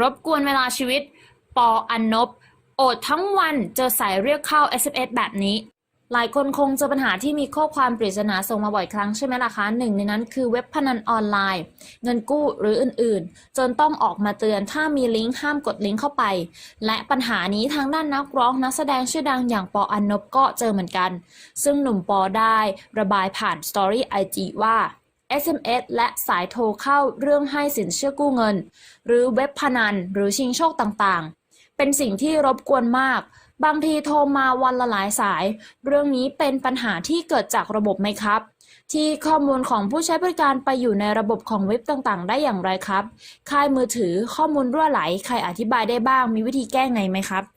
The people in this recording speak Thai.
รบกวนเวลาชีวิต ปออันนบ โอดทั้งวันเจอสายเรียกเข้า SMS แบบนี้ หลายคนคงเจอปัญหาที่มีข้อความปริศนาส่งมาบ่อยครั้งใช่ไหมล่ะคะหนึ่งในนั้นคือเว็บพนันออนไลน์ เงินกู้หรืออื่นๆ จนต้องออกมาเตือนถ้ามีลิงก์ห้ามกดลิงก์เข้าไป และปัญหานี้ทางด้านนักร้องนักแสดงชื่อดังอย่างปออันนบก็เจอเหมือนกัน ซึ่งหนุ่มปอได้ระบายผ่านสตอรี่ IG ว่า SMS และสายโทรเข้าเรื่องให้สินเชื่อกู้เงิน หรือเว็บพนันหรือชิงโชคต่างๆ เป็นสิ่งที่รบกวนมาก บางทีโทรมาวันละหลายสาย เรื่องนี้เป็นปัญหาที่เกิดจากระบบไหมครับ ที่ข้อมูลของผู้ใช้บริการไปอยู่ในระบบของเว็บต่างๆ ได้อย่างไรครับ ค่ายมือถือข้อมูลรั่วไหล ใครอธิบายได้บ้างมีวิธีแก้ไงไหมครับ